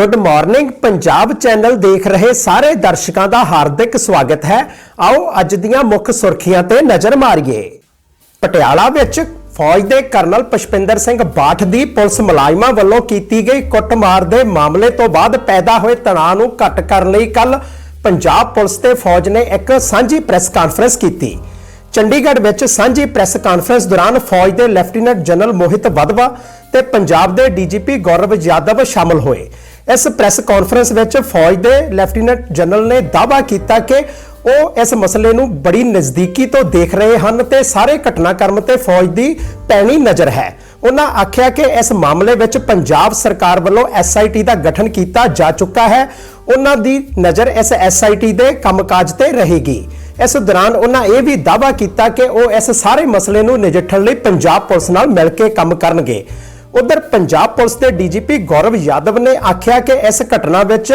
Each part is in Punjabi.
ਗੁੱਡ ਮਾਰਨਿੰਗ ਪੰਜਾਬ ਚੈਨਲ ਦੇਖ ਰਹੇ ਸਾਰੇ ਦਰਸ਼ਕਾਂ ਦਾ ਹਾਰਦਿਕ ਸਵਾਗਤ ਹੈ। ਆਓ ਅੱਜ ਦੀਆਂ ਮੁੱਖ ਸੁਰਖੀਆਂ ਤੇ ਨਜ਼ਰ ਮਾਰੀਏ। ਪਟਿਆਲਾ ਵਿੱਚ ਫੌਜ ਦੇ ਕਰਨਲ ਪੁਸ਼ਪਿੰਦਰ ਸਿੰਘ ਬਾਠ ਦੀ ਪੁਲਿਸ ਮੁਲਾਜ਼ਮਾਂ ਵੱਲੋਂ ਕੀਤੀ ਗਈ ਕੁੱਟਮਾਰ ਦੇ ਮਾਮਲੇ ਤੋਂ ਬਾਅਦ ਪੈਦਾ ਹੋਏ ਤਣਾਅ ਨੂੰ ਘੱਟ ਕਰਨ ਲਈ ਕੱਲ ਪੰਜਾਬ ਪੁਲਿਸ ਤੇ ਫੌਜ ਨੇ ਇੱਕ ਸਾਂਝੀ ਪ੍ਰੈਸ ਕਾਨਫਰੰਸ ਕੀਤੀ। ਚੰਡੀਗੜ੍ਹ ਵਿੱਚ ਸਾਂਝੀ ਪ੍ਰੈਸ ਕਾਨਫਰੰਸ ਦੌਰਾਨ ਫੌਜ ਦੇ ਲੈਫਟੀਨੈਂਟ ਜਨਰਲ ਮੋਹਿਤ ਵਧਵਾ ਤੇ ਪੰਜਾਬ ਦੇ ਡੀਜੀਪੀ ਗੌਰਵ ਯਾਦਵ ਸ਼ਾਮਲ ਹੋਏ। ਇਸ ਪ੍ਰੈਸ ਕਾਨਫਰੰਸ ਵਿੱਚ ਫੌਜ ਦੇ ਲੈਫਟੀਨੈਂਟ ਜਨਰਲ ਨੇ ਦਾਅਵਾ ਕੀਤਾ ਕਿ ਉਹ ਇਸ ਮਸਲੇ ਨੂੰ ਬੜੀ ਨਜ਼ਦੀਕੀ ਤੋਂ ਦੇਖ ਰਹੇ ਹਨ ਤੇ ਸਾਰੇ ਘਟਨਾਕ੍ਰਮ ਤੇ ਫੌਜ ਦੀ ਪੈਣੀ ਨਜ਼ਰ ਹੈ। ਉਹਨਾਂ ਆਖਿਆ ਕਿ ਇਸ ਮਾਮਲੇ ਵਿੱਚ ਪੰਜਾਬ ਸਰਕਾਰ ਵੱਲੋਂ ਐਸਆਈਟੀ ਦਾ ਗਠਨ ਕੀਤਾ ਜਾ ਚੁੱਕਾ ਹੈ। ਉਹਨਾਂ ਦੀ ਨਜ਼ਰ ਇਸ ਐਸਆਈਟੀ ਦੇ ਕੰਮਕਾਜ ਤੇ ਰਹੇਗੀ। ਇਸ ਦੌਰਾਨ ਉਹਨਾਂ ਇਹ ਵੀ ਦਾਅਵਾ ਕੀਤਾ ਕਿ ਉਹ ਇਸ ਸਾਰੇ ਮਸਲੇ ਨੂੰ ਨਜਿੱਠਣ ਲਈ ਪੰਜਾਬ ਪੁਲਿਸ ਨਾਲ ਮਿਲ ਕੇ ਕੰਮ ਕਰਨਗੇ। ਉਧਰ ਪੰਜਾਬ ਪੁਲਿਸ ਦੇ ਡੀਜੀਪੀ ਗੌਰਵ ਯਾਦਵ ਨੇ ਆਖਿਆ ਕਿ ਇਸ ਘਟਨਾ ਵਿੱਚ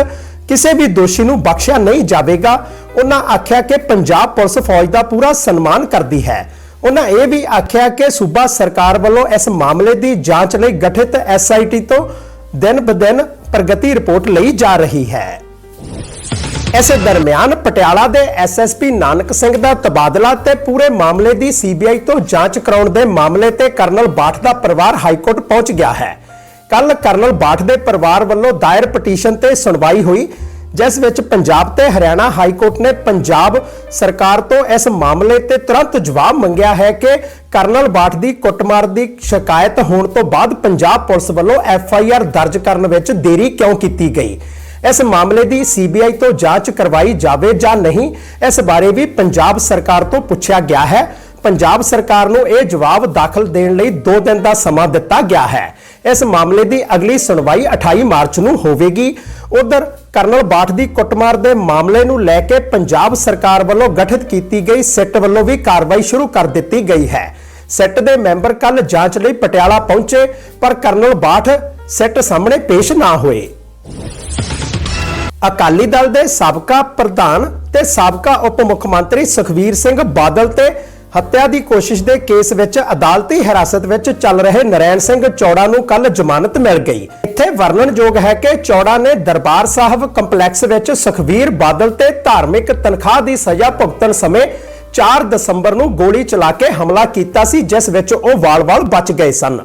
ਕਿਸੇ ਵੀ ਦੋਸ਼ੀ ਨੂੰ ਬਖਸ਼ਿਆ ਨਹੀਂ ਜਾਵੇਗਾ। ਉਹਨਾਂ ਆਖਿਆ ਕਿ ਪੰਜਾਬ ਪੁਲਿਸ ਫੌਜ ਦਾ ਪੂਰਾ ਸਨਮਾਨ ਕਰਦੀ ਹੈ। ਉਹਨਾਂ ਇਹ ਵੀ ਆਖਿਆ ਕਿ ਸੂਬਾ ਸਰਕਾਰ ਵੱਲੋਂ ਇਸ ਮਾਮਲੇ ਦੀ ਜਾਂਚ ਲਈ ਗਠਿਤ ਐਸਆਈਟੀ ਤੋਂ ਦਿਨ ਬਦਿਨ ਪ੍ਰਗਤੀ ਰਿਪੋਰਟ ਲਈ ਜਾ ਰਹੀ ਹੈ। ਇਸੇ ਦਰਮਿਆਨ ਪਟਿਆਲਾ ਦੇ ਐਸਐਸਪੀ ਨਾਨਕ ਸਿੰਘ ਦਾ ਤਬਾਦਲਾ ਤੇ ਪੂਰੇ ਮਾਮਲੇ ਦੀ ਸੀਬੀਆਈ ਤੋਂ ਜਾਂਚ ਕਰਾਉਣ ਦੇ ਮਾਮਲੇ ਤੇ ਕਰਨਲ ਬਾਠ ਦਾ ਪਰਿਵਾਰ ਹਾਈਕੋਰਟ ਪਹੁੰਚ ਗਿਆ ਹੈ। ਕੱਲ ਕਰਨਲ ਬਾਠ ਦੇ ਪਰਿਵਾਰ ਵੱਲੋਂ ਦਾਇਰ ਪਟੀਸ਼ਨ ਤੇ ਸੁਣਵਾਈ ਹੋਈ, ਜਿਸ ਵਿੱਚ ਪੰਜਾਬ ਤੇ ਹਰਿਆਣਾ ਹਾਈਕੋਰਟ ਨੇ ਪੰਜਾਬ ਸਰਕਾਰ ਤੋਂ ਇਸ ਮਾਮਲੇ ਤੇ ਤੁਰੰਤ ਜਵਾਬ ਮੰਗਿਆ ਹੈ ਕਿ ਕਰਨਲ ਬਾਠ ਦੀ ਕੁੱਟਮਾਰ ਦੀ ਸ਼ਿਕਾਇਤ ਹੋਣ ਤੋਂ ਬਾਅਦ ਪੰਜਾਬ ਪੁਲਿਸ ਵੱਲੋਂ ਐਫ ਆਈ ਆਰ ਦਰਜ ਕਰਨ ਵਿੱਚ ਦੇਰੀ ਕਿਉਂ ਕੀਤੀ ਗਈ? ਇਸ ਮਾਮਲੇ ਦੀ ਸੀਬੀਆਈ ਤੋਂ ਜਾਂਚ ਕਰਵਾਈ ਜਾਵੇ ਜਾਂ ਨਹੀਂ, ਇਸ ਬਾਰੇ ਵੀ ਪੰਜਾਬ ਸਰਕਾਰ ਤੋਂ ਪੁੱਛਿਆ ਗਿਆ ਹੈ। ਪੰਜਾਬ ਸਰਕਾਰ ਨੂੰ ਇਹ ਜਵਾਬ ਦਾਖਲ ਦੇਣ ਲਈ 2 ਦਿਨ ਦਾ ਸਮਾਂ ਦਿੱਤਾ ਗਿਆ ਹੈ। ਇਸ ਮਾਮਲੇ ਦੀ ਅਗਲੀ ਸੁਣਵਾਈ 28 ਮਾਰਚ ਨੂੰ ਹੋਵੇਗੀ। ਉਧਰ ਕਰਨਲ ਬਾਠ ਦੀ ਕੁੱਟਮਾਰ ਦੇ ਮਾਮਲੇ ਨੂੰ ਲੈ ਕੇ ਪੰਜਾਬ ਸਰਕਾਰ ਵੱਲੋਂ ਗਠਿਤ ਕੀਤੀ ਗਈ ਸਿੱਟ ਵੱਲੋਂ ਵੀ ਕਾਰਵਾਈ ਸ਼ੁਰੂ ਕਰ ਦਿੱਤੀ ਗਈ ਹੈ। ਸਿੱਟ ਦੇ ਮੈਂਬਰ ਕੱਲ ਜਾਂਚ ਲਈ ਪਟਿਆਲਾ ਪਹੁੰਚੇ, ਪਰ ਕਰਨਲ ਬਾਠ ਸਿੱਟ ਸਾਹਮਣੇ ਪੇਸ਼ ਨਾ ਹੋਏ। ਅਕਾਲੀ ਦਲ ਦੇ ਸਾਬਕਾ ਪ੍ਰਧਾਨ ਤੇ ਸਾਬਕਾ ਉਪ ਮੁੱਖ ਮੰਤਰੀ ਸੁਖਵੀਰ ਸਿੰਘ ਬਾਦਲ ਤੇ ਹੱਤਿਆ ਦੀ ਕੋਸ਼ਿਸ਼ ਦੇ ਕੇਸ ਵਿੱਚ ਅਦਾਲਤੀ ਹਿਰਾਸਤ ਵਿੱਚ ਚੱਲ ਰਹੇ ਨਰੈਣ ਸਿੰਘ ਚੌੜਾ ਨੂੰ ਕੱਲ ਜ਼ਮਾਨਤ ਮਿਲ ਗਈ। ਇੱਥੇ ਵਰਣਨਯੋਗ ਹੈ ਕਿ ਚੌੜਾ ਨੇ ਦਰਬਾਰ ਸਾਹਿਬ ਕੰਪਲੈਕਸ ਵਿੱਚ ਸੁਖਵੀਰ ਬਾਦਲ ਤੇ ਧਾਰਮਿਕ ਤਨਖਾਹ ਦੀ ਸਜ਼ਾ ਭੁਗਤਣ ਸਮੇਂ 4 ਦਸੰਬਰ ਨੂੰ ਗੋਲੀ ਚਲਾ ਕੇ ਹਮਲਾ ਕੀਤਾ ਸੀ, ਜਿਸ ਵਿੱਚ ਉਹ ਵਾਲ-ਵਾਲ ਬਚ ਗਏ ਸਨ।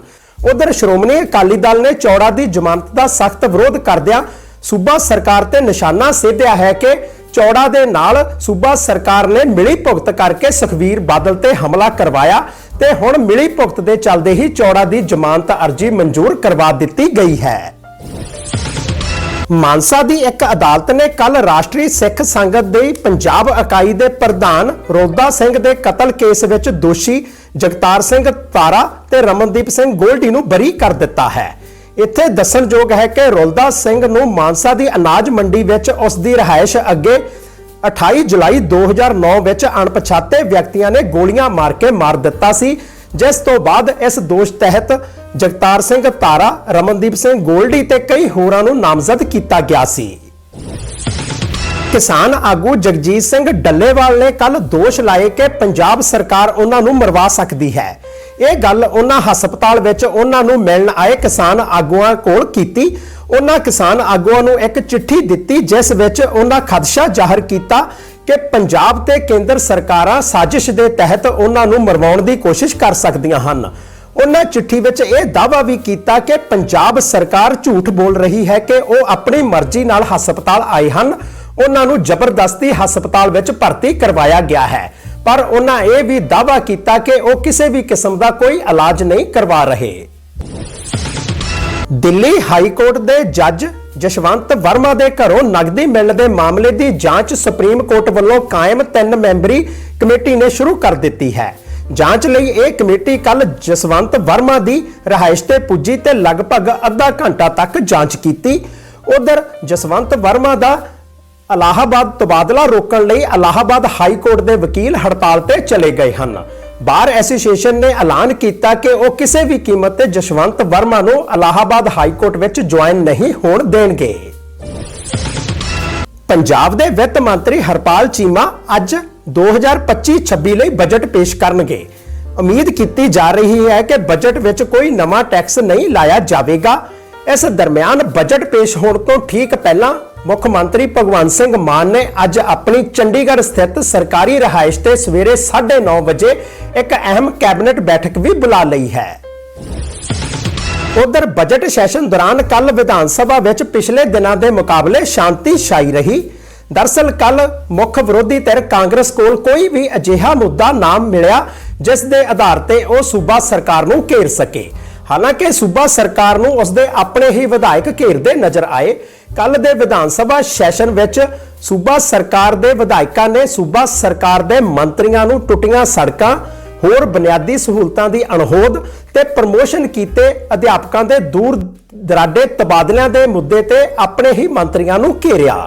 ਉਧਰ ਸ਼੍ਰੋਮਣੀ ਅਕਾਲੀ ਦਲ ਨੇ ਚੌੜਾ ਦੀ ਜ਼ਮਾਨਤ ਦਾ ਸਖਤ ਵਿਰੋਧ ਕਰਦਿਆਂ ਸੂਬਾ ਸਰਕਾਰ ਤੇ ਨਿਸ਼ਾਨਾ ਸੇਧਿਆ ਹੈ ਕਿ ਚੌੜਾ ਦੇ ਨਾਲ ਸੂਬਾ ਸਰਕਾਰ ਨੇ ਮਿਲੀ ਭੁਗਤ ਕਰਕੇ ਸੁਖਵੀਰ ਬਾਦਲ ਤੇ ਹਮਲਾ ਕਰਵਾਇਆ ਤੇ ਹੁਣ ਮਿਲੀ ਭੁਗਤ ਦੇ ਚੱਲਦੇ ਹੀ ਚੌੜਾ ਦੀ ਜ਼ਮਾਨਤ ਅਰਜ਼ੀ ਮਨਜ਼ੂਰ ਕਰਵਾ ਦਿੱਤੀ ਗਈ ਹੈ। ਮਾਨਸਾ ਦੀ ਇੱਕ ਅਦਾਲਤ ਨੇ ਕੱਲ ਰਾਸ਼ਟਰੀ ਸਿੱਖ ਸੰਗਤ ਦੇ ਪੰਜਾਬ ਇਕਾਈ ਦੇ ਪ੍ਰਧਾਨ ਰੋਦਾ ਸਿੰਘ ਦੇ ਕਤਲ ਕੇਸ ਵਿੱਚ ਦੋਸ਼ੀ ਜਗਤਾਰ ਸਿੰਘ ਤਾਰਾ ਤੇ ਰਮਨਦੀਪ ਸਿੰਘ ਗੋਲਡੀ ਨੂੰ ਬਰੀ ਕਰ ਦਿੱਤਾ ਹੈ। ਇੱਥੇ ਦੱਸਣਯੋਗ ਹੈ ਕਿ ਰੋਲਦਾ ਸਿੰਘ ਨੂੰ ਮਾਨਸਾ ਦੀ ਅਨਾਜ ਮੰਡੀ ਵਿੱਚ ਉਸ ਦੀ ਰਿਹਾਇਸ਼ ਅੱਗੇ 28 ਜੁਲਾਈ 2009 ਵਿੱਚ ਅਣਪਛਾਤੇ ਵਿਅਕਤੀਆਂ ਨੇ ਗੋਲੀਆਂ ਮਾਰ ਕੇ ਮਾਰ ਦਿੱਤਾ ਸੀ, ਜਿਸ ਤੋਂ ਬਾਅਦ ਇਸ ਦੋਸ਼ ਤਹਿਤ ਜਗਤਾਰ ਸਿੰਘ ਤਾਰਾ, ਰਮਨਦੀਪ ਸਿੰਘ ਗੋਲਡੀ ਤੇ ਕਈ ਹੋਰਾਂ ਨੂੰ ਨਾਮਜ਼ਦ ਕੀਤਾ ਗਿਆ ਸੀ। ਕਿਸਾਨ ਆਗੂ ਜਗਜੀਤ ਸਿੰਘ ਡੱਲੇਵਾਲ ਨੇ ਕੱਲ ਦੋਸ਼ ਲਾਏ ਕਿ ਪੰਜਾਬ ਸਰਕਾਰ ਉਹਨਾਂ ਨੂੰ ਮਰਵਾ ਸਕਦੀ ਹੈ। ਇਹ ਗੱਲ ਉਹਨਾਂ ਹਸਪਤਾਲ ਵਿੱਚ ਉਹਨਾਂ ਨੂੰ ਮਿਲਣ ਆਏ ਕਿਸਾਨ ਆਗੂਆਂ ਕੋਲ ਕੀਤੀ। ਉਹਨਾਂ ਕਿਸਾਨ ਆਗੂਆਂ ਨੂੰ ਇੱਕ ਚਿੱਠੀ ਦਿੱਤੀ, ਜਿਸ ਵਿੱਚ ਉਹਨਾਂ ਖਦਸ਼ਾ ਜ਼ਾਹਰ ਕੀਤਾ ਕਿ ਪੰਜਾਬ ਤੇ ਕੇਂਦਰ ਸਰਕਾਰਾਂ ਸਾਜ਼ਿਸ਼ ਦੇ ਤਹਿਤ ਉਹਨਾਂ ਨੂੰ ਮਰਵਾਉਣ ਦੀ ਕੋਸ਼ਿਸ਼ ਕਰ ਸਕਦੀਆਂ ਹਨ। ਉਹਨਾਂ ਚਿੱਠੀ ਵਿੱਚ ਇਹ ਦਾਅਵਾ ਵੀ ਕੀਤਾ ਕਿ ਪੰਜਾਬ ਸਰਕਾਰ ਝੂਠ ਬੋਲ ਰਹੀ ਹੈ ਕਿ ਉਹ ਆਪਣੀ ਮਰਜ਼ੀ ਨਾਲ ਹਸਪਤਾਲ ਆਏ ਹਨ। ਉਹਨਾਂ ਨੂੰ ਜ਼ਬਰਦਸਤੀ ਹਸਪਤਾਲ ਵਿੱਚ ਭਰਤੀ ਕਰਵਾਇਆ ਗਿਆ ਹੈ। ਪਰ ਉਹਨਾਂ ਇਹ ਵੀ ਦਾਅਵਾ ਕੀਤਾ ਕਿ ਉਹ ਕਿਸੇ ਵੀ ਕਿਸਮ ਦਾ ਕੋਈ ਇਲਾਜ ਨਹੀਂ ਕਰਵਾ ਰਹੇ। ਦਿੱਲੀ ਹਾਈ ਕੋਰਟ ਦੇ ਜੱਜ ਜਸ਼ਵੰਤ ਵਰਮਾ ਦੇ ਘਰੋਂ ਨਗਦੀ ਮਿਲਣ ਦੇ ਮਾਮਲੇ ਦੀ ਜਾਂਚ ਸੁਪਰੀਮ ਕੋਰਟ ਵੱਲੋਂ ਕਾਇਮ ਤਿੰਨ ਮੈਂਬਰੀ ਕਮੇਟੀ ਨੇ ਸ਼ੁਰੂ ਕਰ ਦਿੱਤੀ ਹੈ। ਜਾਂਚ ਲਈ ਇਹ ਕਮੇਟੀ ਕੱਲ ਜਸਵੰਤ ਵਰਮਾ ਦੀ ਰਿਹਾਇਸ਼ ਤੇ ਪੁੱਜੀ ਤੇ ਲਗਭਗ ਅੱਧਾ ਘੰਟਾ ਤੱਕ ਜਾਂਚ ਕੀਤੀ। ਉਧਰ ਜਸਵੰਤ ਵਰਮਾ ਦਾ ਅਲਾਹਾਬਾਦ ਤਬਾਦਲਾ ਰੋਕਣ ਲਈ ਅਲਾਹਾਬਾਦ ਹਾਈ ਕੋਰਟ ਦੇ ਵਕੀਲ ਹੜਤਾਲ ਤੇ ਚਲੇ ਗਏ ਹਨ। ਬਾਰ ਐਸੋਸੀਏਸ਼ਨ ਨੇ ਐਲਾਨ ਕੀਤਾ ਕਿ ਉਹ ਕਿਸੇ ਵੀ ਕੀਮਤ ਤੇ ਜਸ਼ਵੰਤ ਵਰਮਾ ਨੂੰ ਅਲਾਹਾਬਾਦ ਹਾਈ ਕੋਰਟ ਵਿੱਚ ਜੁਆਇਨ ਨਹੀਂ ਹੋਣ ਦੇਣਗੇ। ਪੰਜਾਬ ਦੇ ਵਿੱਤ ਮੰਤਰੀ ਹਰਪਾਲ ਚੀਮਾ ਅੱਜ 2025-26 ਲਈ ਬਜਟ ਪੇਸ਼ ਕਰਨਗੇ। ਉਮੀਦ ਕੀਤੀ ਜਾ ਰਹੀ ਹੈ ਕਿ ਬਜਟ ਵਿੱਚ ਕੋਈ ਨਵਾਂ ਟੈਕਸ ਨਹੀਂ ਲਾਇਆ ਜਾਵੇਗਾ। ਇਸ ਦਰਮਿਆਨ ਬਜਟ ਪੇਸ਼ ਹੋਣ ਤੋਂ ਠੀਕ ਪਹਿਲਾਂ ਮੁੱਖ ਮੰਤਰੀ ਭਗਵੰਤ ਸਿੰਘ ਮਾਨ ਨੇ ਅੱਜ ਆਪਣੀ ਚੰਡੀਗੜ੍ਹ ਸਥਿਤ ਸਰਕਾਰੀ ਰਿਹਾਇਸ਼ ਤੇ ਸਵੇਰੇ 9:30 ਵਜੇ ਇੱਕ ਅਹਿਮ ਕੈਬਨਿਟ ਬੈਠਕ ਵੀ ਬੁਲਾ ਲਈ ਹੈ। ਉਧਰ ਬਜਟ ਸੈਸ਼ਨ ਦੌਰਾਨ ਕੱਲ ਵਿਧਾਨ ਸਭਾ ਵਿੱਚ ਪਿਛਲੇ ਦਿਨਾਂ ਦੇ ਮੁਕਾਬਲੇ ਸ਼ਾਂਤੀ ਛਾਈ ਰਹੀ। ਦਰਸਲ ਕੱਲ ਮੁੱਖ ਵਿਰੋਧੀ ਧਿਰ ਕਾਂਗਰਸ ਕੋਲ ਕੋਈ ਵੀ ਅਜਿਹਾ ਮੁੱਦਾ ਨਾ ਮਿਲਿਆ, ਜਿਸ ਦੇ ਆਧਾਰ ਤੇ ਉਹ ਸੂਬਾ ਸਰਕਾਰ ਨੂੰ ਘੇਰ ਸਕੇ। ਹਾਲਾਂਕਿ ਸੂਬਾ ਸਰਕਾਰ ਨੂੰ ਉਸਦੇ ਆਪਣੇ ਹੀ ਵਿਧਾਇਕ ਘੇਰਦੇ ਨਜ਼ਰ ਆਏ। ਕੱਲ ਦੇ ਵਿਧਾਨ ਸਭਾ ਸੈਸ਼ਨ ਵਿੱਚ ਸੂਬਾ ਸਰਕਾਰ ਦੇ ਵਿਧਾਇਕਾਂ ਨੇ ਸੂਬਾ ਸਰਕਾਰ ਦੇ ਮੰਤਰੀਆਂ ਨੂੰ ਟੁੱਟੀਆਂ ਸੜਕਾਂ, ਹੋਰ ਬੁਨਿਆਦੀ ਸਹੂਲਤਾਂ ਦੀ ਅਣਹੋਂਦ ਤੇ ਪ੍ਰਮੋਸ਼ਨ ਕੀਤੇ ਅਧਿਆਪਕਾਂ ਦੇ ਦੂਰ ਦਰਾਡੇ ਤਬਾਦਲਿਆਂ ਦੇ ਮੁੱਦੇ ਤੇ ਆਪਣੇ ਹੀ ਮੰਤਰੀਆਂ ਨੂੰ ਘੇਰਿਆ।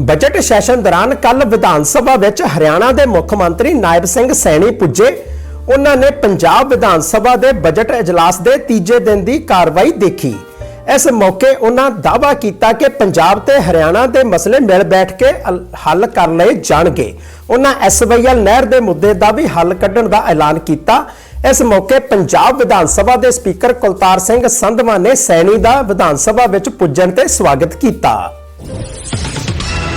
ਬਜਟ ਸੈਸ਼ਨ ਦੌਰਾਨ ਕੱਲ ਵਿਧਾਨ ਸਭਾ ਵਿੱਚ ਹਰਿਆਣਾ ਦੇ ਮੁੱਖ ਮੰਤਰੀ ਨਾਇਬ ਸਿੰਘ ਸੈਣੀ ਪੁੱਜੇ। ਉਹਨਾਂ ਨੇ ਪੰਜਾਬ ਵਿਧਾਨ ਸਭਾ ਦੇ ਬਜਟ ਇਜਲਾਸ ਦੇ ਤੀਜੇ ਦਿਨ ਦੀ ਕਾਰਵਾਈ ਦੇਖੀ। ਇਸ ਮੌਕੇ ਉਹਨਾਂ ਦਾਅਵਾ ਕੀਤਾ ਕਿ ਪੰਜਾਬ ਤੇ ਹਰਿਆਣਾ ਦੇ ਮਸਲੇ ਮਿਲ ਬੈਠ ਕੇ ਹੱਲ ਕਰ ਲਏ ਜਾਣਗੇ। ਉਹਨਾਂ ਐਸਵਾਈਐਲ ਨਹਿਰ ਦੇ ਮੁੱਦੇ ਦਾ ਵੀ ਹੱਲ ਕੱਢਣ ਦਾ ਐਲਾਨ ਕੀਤਾ। ਇਸ ਮੌਕੇ ਪੰਜਾਬ ਵਿਧਾਨ ਸਭਾ ਦੇ ਸਪੀਕਰ ਕੁਲਤਾਰ ਸਿੰਘ ਸੰਧਵਾ ਨੇ ਸੈਣੀ ਦਾ ਵਿਧਾਨ ਸਭਾ ਵਿੱਚ ਪੁੱਜਣ ਤੇ ਸਵਾਗਤ ਕੀਤਾ।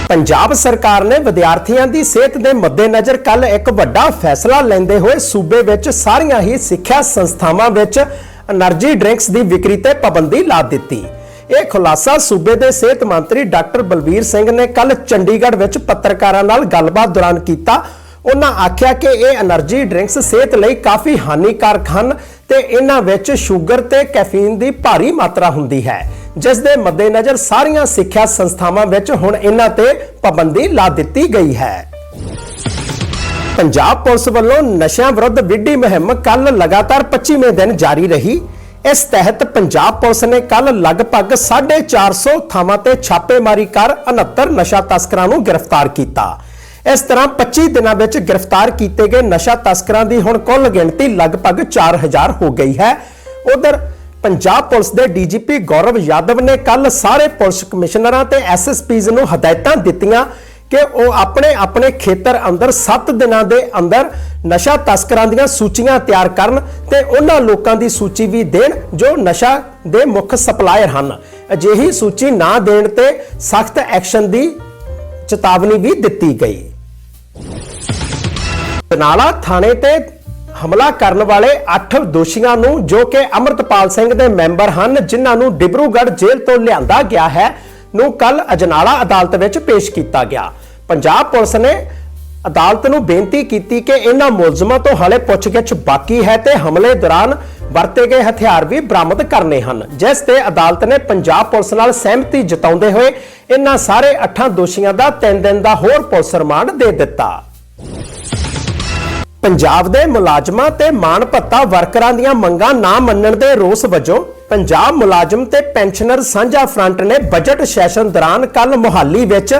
ਪੰਜਾਬ ਸਰਕਾਰ ਨੇ ਵਿਦਿਆਰਥੀਆਂ ਦੀ ਸਿਹਤ ਦੇ ਮੱਦੇਨਜ਼ਰ ਕੱਲ ਇੱਕ ਵੱਡਾ ਫੈਸਲਾ ਲੈਂਦੇ ਹੋਏ ਸੂਬੇ ਵਿੱਚ ਸਾਰੀਆਂ ਹੀ ਸਿੱਖਿਆ ਸੰਸਥਾਵਾਂ ਵਿੱਚ એનર્ਜੀ ਡਰਿੰਕਸ ਦੀ ਵਿਕਰੀ ਤੇ ਪਾਬੰਦੀ ਲਾ ਦਿੱਤੀ। ਇਹ ਖੁਲਾਸਾ ਸੂਬੇ ਦੇ ਸਿਹਤ ਮੰਤਰੀ ਡਾਕਟਰ ਬਲਬੀਰ ਸਿੰਘ ਨੇ ਕੱਲ ਚੰਡੀਗੜ੍ਹ ਵਿੱਚ ਪੱਤਰਕਾਰਾਂ ਨਾਲ ਗੱਲਬਾਤ ਦੌਰਾਨ ਕੀਤਾ। ਉਹਨਾਂ ਆਖਿਆ ਕਿ ਇਹ એનર્ਜੀ ਡਰਿੰਕਸ ਸਿਹਤ ਲਈ ਕਾਫੀ ਹਾਨੀਕਾਰਕ ਹਨ ਤੇ ਇਹਨਾਂ ਵਿੱਚ ਸ਼ੂਗਰ ਤੇ ਕੈਫੀਨ ਦੀ ਭਾਰੀ ਮਾਤਰਾ ਹੁੰਦੀ ਹੈ। ਜਿਸ ਦੇ ਮੱਦੇਨਜ਼ਰ ਸਾਰੀਆਂ ਸਿੱਖਿਆ ਸੰਸਥਾਵਾਂ ਵਿੱਚ ਹੁਣ ਇਹਨਾਂ ਤੇ ਪਾਬੰਦੀ ਲਾ ਦਿੱਤੀ ਗਈ ਹੈ। ਪੰਜਾਬ ਪੁਲਿਸ ਵੱਲੋਂ ਨਸ਼ਿਆਂ ਵਿਰੁੱਧ ਵਿੱਢੀ ਮੁਹਿੰਮ ਕੱਲ ਲਗਾਤਾਰ 25ਵੇਂ ਦਿਨ ਜਾਰੀ ਰਹੀ। ਇਸ ਤਹਿਤ ਪੰਜਾਬ ਪੁਲਿਸ ਨੇ ਕੱਲ ਲਗਭਗ 450 ਥਾਵਾਂ ਤੇ ਛਾਪੇਮਾਰੀ ਕਰ 69 ਨਸ਼ਾ ਤਸਕਰਾਂ ਨੂੰ ਗ੍ਰਿਫਤਾਰ ਕੀਤਾ। ਇਸ ਤਰ੍ਹਾਂ 25 ਦਿਨਾਂ ਵਿੱਚ ਗ੍ਰਿਫਤਾਰ ਕੀਤੇ ਗਏ ਨਸ਼ਾ ਤਸਕਰਾਂ ਦੀ ਹੁਣ ਕੁੱਲ ਗਿਣਤੀ ਲਗਭਗ 4000 ਹੋ ਗਈ ਹੈ। ਉਧਰ ਪੰਜਾਬ ਪੁਲਿਸ ਦੇ ਡੀਜੀਪੀ ਗੌਰਵ ਯਾਦਵ ਨੇ ਕੱਲ ਸਾਰੇ ਪੁਲਿਸ ਕਮਿਸ਼ਨਰਾਂ ਤੇ ਐਸਐਸਪੀਜ਼ ਨੂੰ ਹਦਾਇਤਾਂ ਦਿੱਤੀਆਂ ਕਿ ਉਹ ਆਪਣੇ ਆਪਣੇ ਖੇਤਰ ਅੰਦਰ 7 ਦਿਨਾਂ ਦੇ ਅੰਦਰ ਨਸ਼ਾ ਤਸਕਰਾਂ ਦੀਆਂ ਸੂਚੀਆਂ ਤਿਆਰ ਕਰਨ ਤੇ ਉਹਨਾਂ ਲੋਕਾਂ ਦੀ ਸੂਚੀ ਵੀ ਦੇਣ ਜੋ ਨਸ਼ਾ ਦੇ ਮੁੱਖ ਸਪਲਾਇਰ ਹਨ। ਅਜਿਹੀ ਸੂਚੀ ਨਾ ਦੇਣ ਤੇ ਸਖਤ ਐਕਸ਼ਨ ਦੀ ਚੇਤਾਵਨੀ ਵੀ ਦਿੱਤੀ ਗਈ। ਬਨਾਲਾ ਥਾਣੇ ਤੇ ਹਮਲਾ ਕਰਨ ਵਾਲੇ 8 ਦੋਸ਼ੀਆਂ ਨੂੰ ਜੋ ਕਿ ਅਮਰਤਪਾਲ ਸਿੰਘ ਦੇ ਮੈਂਬਰ ਹਨ, ਜਿਨ੍ਹਾਂ ਨੂੰ ਡਿਬਰੂਗੜ੍ਹ ਜੇਲ੍ਹ ਤੋਂ ਲਿਆਂਦਾ ਗਿਆ ਹੈ, ਨੂੰ ਕੱਲ ਅਜਨਾਲਾ ਅਦਾਲਤ ਵਿੱਚ ਪੇਸ਼ ਕੀਤਾ ਗਿਆ। ਪੰਜਾਬ ਪੁਲਿਸ ਨੇ ਅਦਾਲਤ ਨੂੰ ਬੇਨਤੀ ਕੀਤੀ ਕਿ ਇਹਨਾਂ ਮੁਲਜ਼ਮਾਂ ਤੋਂ ਹਾਲੇ ਪੁੱਛਗਿੱਛ ਬਾਕੀ ਹੈ ਤੇ ਹਮਲੇ ਦੌਰਾਨ ਵਰਤੇ ਗਏ ਹਥਿਆਰ ਵੀ ਬਰਾਮਦ ਕਰਨੇ ਹਨ। ਜਿਸ ਤੇ ਅਦਾਲਤ ਨੇ ਪੰਜਾਬ ਪੁਲਿਸ ਨਾਲ ਸਹਿਮਤੀ ਜਤਾਉਂਦੇ ਹੋਏ ਇਹਨਾਂ ਸਾਰੇ 8 ਦੋਸ਼ੀਆਂ ਦਾ 3 ਦਿਨ ਦਾ ਹੋਰ ਪੁਲਿਸ ਰਿਮਾਂਡ ਦੇ ਦਿੱਤਾ। ਪੰਜਾਬ ਦੇ ਮੁਲਾਜ਼ਮਾਂ ਤੇ ਮਾਣ ਭੱਤਾ ਵਰਕਰਾਂ ਦੀਆਂ ਮੰਗਾਂ ਨਾ ਮੰਨਣ ਦੇ ਰੋਸ ਵਜੋਂ ਪੰਜਾਬ ਮੁਲਾਜ਼ਮ ਤੇ ਪੈਨਸ਼ਨਰ ਸਾਂਝਾ ਫਰੰਟ ਨੇ ਬਜਟ ਸੈਸ਼ਨ ਦੌਰਾਨ ਕੱਲ ਮੁਹਾਲੀ ਵਿੱਚ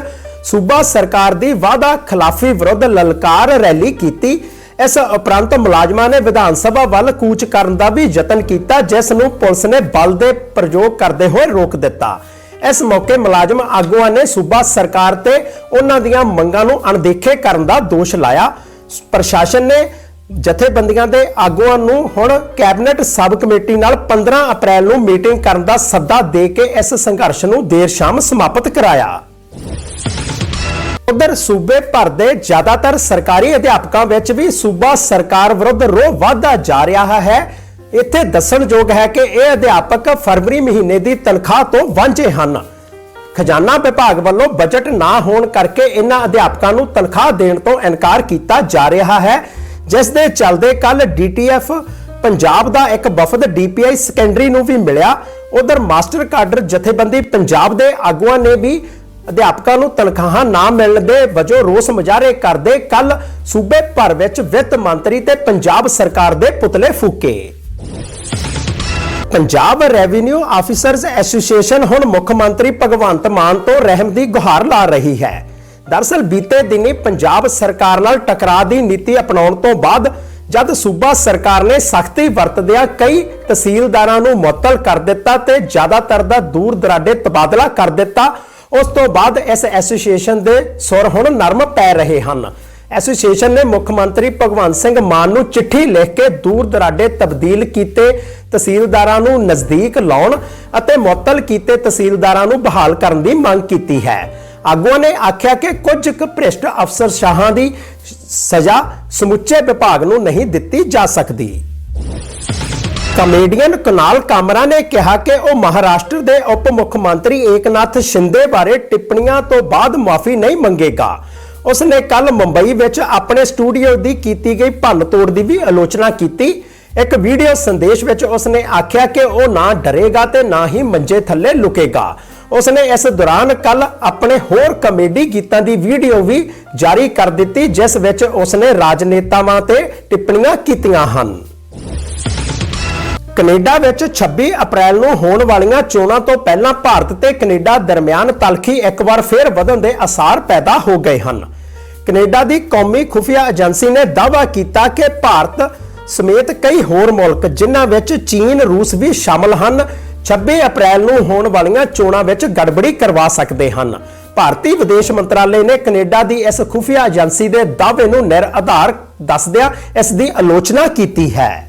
ਸੂਬਾ ਸਰਕਾਰ ਦੀ ਵਾਅਦਾ ਖਿਲਾਫੀ ਵਿਰੁੱਧ ਲਲਕਾਰ ਰੈਲੀ ਕੀਤੀ। ਇਸ ਉਪਰੰਤ ਮੁਲਾਜ਼ਮਾਂ ਨੇ ਵਿਧਾਨ ਸਭਾ ਵੱਲ ਕੂਚ ਕਰਨ ਦਾ ਵੀ ਯਤਨ ਕੀਤਾ, ਜਿਸ ਨੂੰ ਪੁਲਿਸ ਨੇ ਬਲ ਦੇ ਪ੍ਰਯੋਗ ਕਰਦੇ ਹੋਏ ਰੋਕ ਦਿੱਤਾ। ਇਸ ਮੌਕੇ ਮੁਲਾਜ਼ਮ ਆਗੂਆਂ ਨੇ ਸੂਬਾ ਸਰਕਾਰ ਤੇ ਉਹਨਾਂ ਦੀਆਂ ਮੰਗਾਂ ਨੂੰ ਅਣਦੇਖੇ ਕਰਨ ਦਾ ਦੋਸ਼ ਲਾਇਆ। ਪ੍ਰਸ਼ਾਸਨ ਨੇ ਜਥੇਬੰਦੀਆਂ ਦੇ ਆਗੂਆਂ ਨੂੰ ਹੁਣ ਕੈਬਨਿਟ ਸਬ ਕਮੇਟੀ ਨਾਲ 15 ਅਪ੍ਰੈਲ ਨੂੰ ਮੀਟਿੰਗ ਕਰਨ ਦਾ ਸੱਦਾ ਦੇ ਕੇ ਇਸ ਸੰਘਰਸ਼ ਨੂੰ ਦੇਰ ਸ਼ਾਮ ਸਮਾਪਤ ਕਰਾਇਆ। ਉਧਰ ਸੂਬੇ ਭਰ ਦੇ ਜ਼ਿਆਦਾਤਰ ਸਰਕਾਰੀ ਅਧਿਆਪਕਾਂ ਵਿੱਚ ਵੀ ਸੂਬਾ ਸਰਕਾਰ ਵਿਰੁੱਧ ਰੋਹ ਵਾਧਾ ਜਾ ਰਿਹਾ ਹੈ। ਇੱਥੇ ਦੱਸਣਯੋਗ ਹੈ ਕਿ ਇਹ ਅਧਿਆਪਕ ਫਰਵਰੀ ਮਹੀਨੇ ਦੀ ਤਨਖਾਹ ਤੋਂ ਵਾਂਝੇ ਹਨ। ਖਜ਼ਾਨਾ ਵਿਭਾਗ ਵੱਲੋਂ ਬਜਟ ਨਾ ਹੋਣ ਕਰਕੇ ਇਹਨਾਂ ਅਧਿਆਪਕਾਂ ਨੂੰ ਤਨਖਾਹ ਦੇਣ ਤੋਂ ਇਨਕਾਰ ਕੀਤਾ ਜਾ ਰਿਹਾ ਹੈ, ਜਿਸ ਦੇ ਚੱਲਦੇ ਕੱਲ ਡੀਟੀਐਫ ਪੰਜਾਬ ਦਾ ਇੱਕ ਵਫਦ ਡੀਪੀਆਈ ਸੈਕੰਡਰੀ ਨੂੰ ਵੀ ਮਿਲਿਆ। ਉਧਰ ਮਾਸਟਰ ਕਾਡਰ ਜਥੇਬੰਦੀ ਪੰਜਾਬ ਦੇ ਆਗੂਆਂ ਨੇ ਵੀ ਅਧਿਆਪਕਾਂ ਨੂੰ ਤਨਖਾਹਾਂ ਨਾ ਮਿਲਣ ਦੇ ਵਜੋਂ ਰੋਸ ਮੁਜ਼ਾਹਰੇ ਕਰਦੇ ਕੱਲ ਸੂਬੇ ਭਰ ਵਿੱਚ ਵਿੱਤ ਮੰਤਰੀ ਤੇ ਪੰਜਾਬ ਸਰਕਾਰ ਦੇ ਪੁਤਲੇ ਫੂਕੇ। ਪੰਜਾਬ ਰੈਵਨਿਊ ਆਫੀਸਰਸ ਐਸੋਸੀਏਸ਼ਨ ਹੁਣ ਮੁੱਖ ਮੰਤਰੀ ਭਗਵੰਤ ਮਾਨ ਤੋਂ ਰਹਿਮ ਦੀ ਗੁਹਾਰ ਲਾ ਰਹੀ ਹੈ। ਦਰਸਲ ਬੀਤੇ ਦਿਨੀ ਪੰਜਾਬ ਸਰਕਾਰ ਨਾਲ ਟਕਰਾਅ ਦੀ ਨੀਤੀ ਅਪਣਾਉਣ ਤੋਂ ਬਾਅਦ ਜਦ ਸੂਬਾ ਸਰਕਾਰ ਨੇ ਸਖਤੀ ਵਰਤਦਿਆਂ ਕਈ ਤਹਿਸੀਲਦਾਰਾਂ ਨੂੰ ਮੁਅੱਤਲ ਕਰ ਦਿੱਤਾ ਤੇ ਜ਼ਿਆਦਾਤਰ ਦਾ ਦੂਰ ਦਰਾਡੇ ਤਬਾਦਲਾ ਕਰ ਦਿੱਤਾ, ਉਸ ਤੋਂ ਬਾਅਦ ਇਸ ਐਸੋਸੀਏਸ਼ਨ ਦੇ ਸੁਰ ਹੁਣ ਨਰਮ ਪੈ ਰਹੇ ਹਨ। ਐਸੋਸੀਏਸ਼ਨ ਨੇ ਮੁੱਖ ਮੰਤਰੀ ਭਗਵੰਤ ਸਿੰਘ ਮਾਨ ਨੂੰ ਚਿੱਠੀ ਲਿਖ ਕੇ ਦੂਰ ਦਰਾਡੇ ਤਬਦੀਲ ਕੀਤੇ, ਤਹਿਸੀਲਦਾਰਾਂ ਨੂੰ ਨਜ਼ਦੀਕ ਲਾਉਣ ਅਤੇ ਮੁਅੱਤਲ ਕੀਤੇ ਤਹਿਸੀਲਦਾਰਾਂ ਨੂੰ ਬਹਾਲ ਕਰਨ ਦੀ ਮੰਗ ਕੀਤੀ ਹੈ। ਆਗੂਆਂ ਨੇ ਆਖਿਆ ਕਿ ਕੁਝ ਕੁ ਭ੍ਰਿਸ਼ਟ ਅਫਸਰ ਸ਼ਾਹਾਂ ਦੀ ਸਜ਼ਾ ਸਮੁੱਚੇ ਵਿਭਾਗ ਨੂੰ ਨਹੀਂ ਦਿੱਤੀ ਜਾ ਸਕਦੀ। ਕਮੇਡੀਅਨ ਕੁਨਾਲ ਕਾਮਰਾ ਨੇ ਕਿਹਾ ਕਿ ਉਹ ਮਹਾਰਾਸ਼ਟਰ ਦੇ ਉਪ ਮੁੱਖ ਮੰਤਰੀ ਏਕਨਾਥ ਸ਼ਿੰਦੇ ਬਾਰੇ ਟਿੱਪਣੀਆਂ ਤੋਂ ਬਾਅਦ ਮਾਫੀ ਨਹੀਂ ਮੰਗੇਗਾ। ਉਸਨੇ ਕੱਲ ਮੁੰਬਈ ਵਿੱਚ ਆਪਣੇ ਸਟੂਡੀਓ ਦੀ ਕੀਤੀ ਗਈ ਭੰਨਤੋੜ ਦੀ ਵੀ ਆਲੋਚਨਾ ਕੀਤੀ। ਇੱਕ ਵੀਡੀਓ ਸੰਦੇਸ਼ ਵਿੱਚ ਉਸਨੇ ਆਖਿਆ ਕਿ ਉਹ ਨਾ ਡਰੇਗਾ ਤੇ ਨਾ ਹੀ ਮੰਜੇ ਥੱਲੇ ਲੁਕੇਗਾ। ਉਸਨੇ ਇਸ ਦੌਰਾਨ ਕੱਲ ਆਪਣੇ ਹੋਰ ਕਮੇਡੀ ਗੀਤਾਂ ਦੀ ਵੀਡੀਓ ਵੀ ਜਾਰੀ ਕਰ ਦਿੱਤੀ, ਜਿਸ ਵਿੱਚ ਉਸਨੇ ਰਾਜਨੇਤਾਵਾਂ ਤੇ ਟਿੱਪਣੀਆਂ ਕੀਤੀਆਂ ਹਨ। ਕੈਨੇਡਾ ਵਿੱਚ 26 ਅਪ੍ਰੈਲ ਨੂੰ ਹੋਣ ਵਾਲੀਆਂ ਚੋਣਾਂ ਤੋਂ ਪਹਿਲਾਂ ਭਾਰਤ ਤੇ ਕੈਨੇਡਾ ਦਰਮਿਆਨ ਤਲਖੀ ਇੱਕ ਵਾਰ ਫੇਰ ਵਧਣ ਦੇ ਅਸਾਰ ਪੈਦਾ ਹੋ ਗਏ ਹਨ। ਕੈਨੇਡਾ ਦੀ ਕੌਮੀ ਖੁਫੀਆ ਏਜੰਸੀ ਨੇ ਦਾਅਵਾ ਕੀਤਾ ਕਿ ਭਾਰਤ ਸਮੇਤ ਕਈ ਹੋਰ ਮੁਲਕ, ਜਿਨ੍ਹਾਂ ਵਿੱਚ ਚੀਨ, ਰੂਸ ਵੀ ਸ਼ਾਮਲ ਹਨ 26 ਅਪ੍ਰੈਲ ਨੂੰ ਹੋਣ ਵਾਲੀਆਂ ਚੋਣਾਂ ਵਿੱਚ ਗੜਬੜੀ ਕਰਵਾ ਸਕਦੇ ਹਨ। ਭਾਰਤੀ ਵਿਦੇਸ਼ ਮੰਤਰਾਲੇ ਨੇ ਕੈਨੇਡਾ ਦੀ ਇਸ ਖੁਫੀਆ ਏਜੰਸੀ ਦੇ ਦਾਅਵੇ ਨੂੰ ਨਿਰ ਆਧਾਰ ਦੱਸਦਿਆਂ ਇਸ ਦੀ ਆਲੋਚਨਾ ਕੀਤੀ ਹੈ।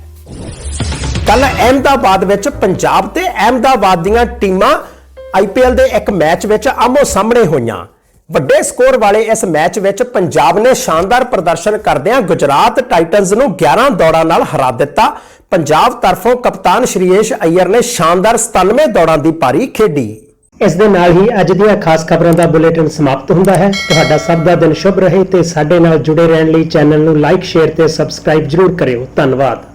ਕੱਲ ਅਹਿਮਦਾਬਾਦ ਵਿੱਚ ਪੰਜਾਬ ਤੇ ਅਹਿਮਦਾਬਾਦ ਦੀਆਂ ਟੀਮਾਂ ਆਈਪੀਐਲ ਦੇ ਇੱਕ ਮੈਚ ਵਿੱਚ ਆਮੋ ਸਾਹਮਣੇ ਹੋਈਆਂ। ਵੱਡੇ ਸਕੋਰ ਵਾਲੇ ਇਸ ਮੈਚ ਵਿੱਚ ਪੰਜਾਬ ਨੇ ਸ਼ਾਨਦਾਰ ਪ੍ਰਦਰਸ਼ਨ ਕਰਦਿਆਂ ਗੁਜਰਾਤ ਟਾਈਟਨਜ਼ ਨੂੰ 11 ਦੌੜਾਂ ਨਾਲ ਹਰਾ ਦਿੱਤਾ। ਪੰਜਾਬ ਤਰਫੋਂ ਕਪਤਾਨ ਸ਼੍ਰੀਏਸ਼ ਅਈਅਰ ਨੇ ਸ਼ਾਨਦਾਰ 97 ਦੌੜਾਂ ਦੀ ਪਾਰੀ ਖੇਡੀ। ਇਸ ਦੇ ਨਾਲ ਹੀ ਅੱਜ ਦੀਆਂ ਖਾਸ ਖਬਰਾਂ ਦਾ ਬੁਲੇਟਿਨ ਸਮਾਪਤ ਹੁੰਦਾ ਹੈ। ਤੁਹਾਡਾ ਸਭ ਦਾ ਦਿਨ ਸ਼ੁਭ ਰਹੇ ਤੇ ਸਾਡੇ ਨਾਲ ਜੁੜੇ ਰਹਿਣ ਲਈ ਚੈਨਲ ਨੂੰ ਲਾਈਕ, ਸ਼ੇਅਰ ਤੇ ਸਬਸਕ੍ਰਾਈਬ ਜਰੂਰ ਕਰਿਓ। ਧੰਨਵਾਦ।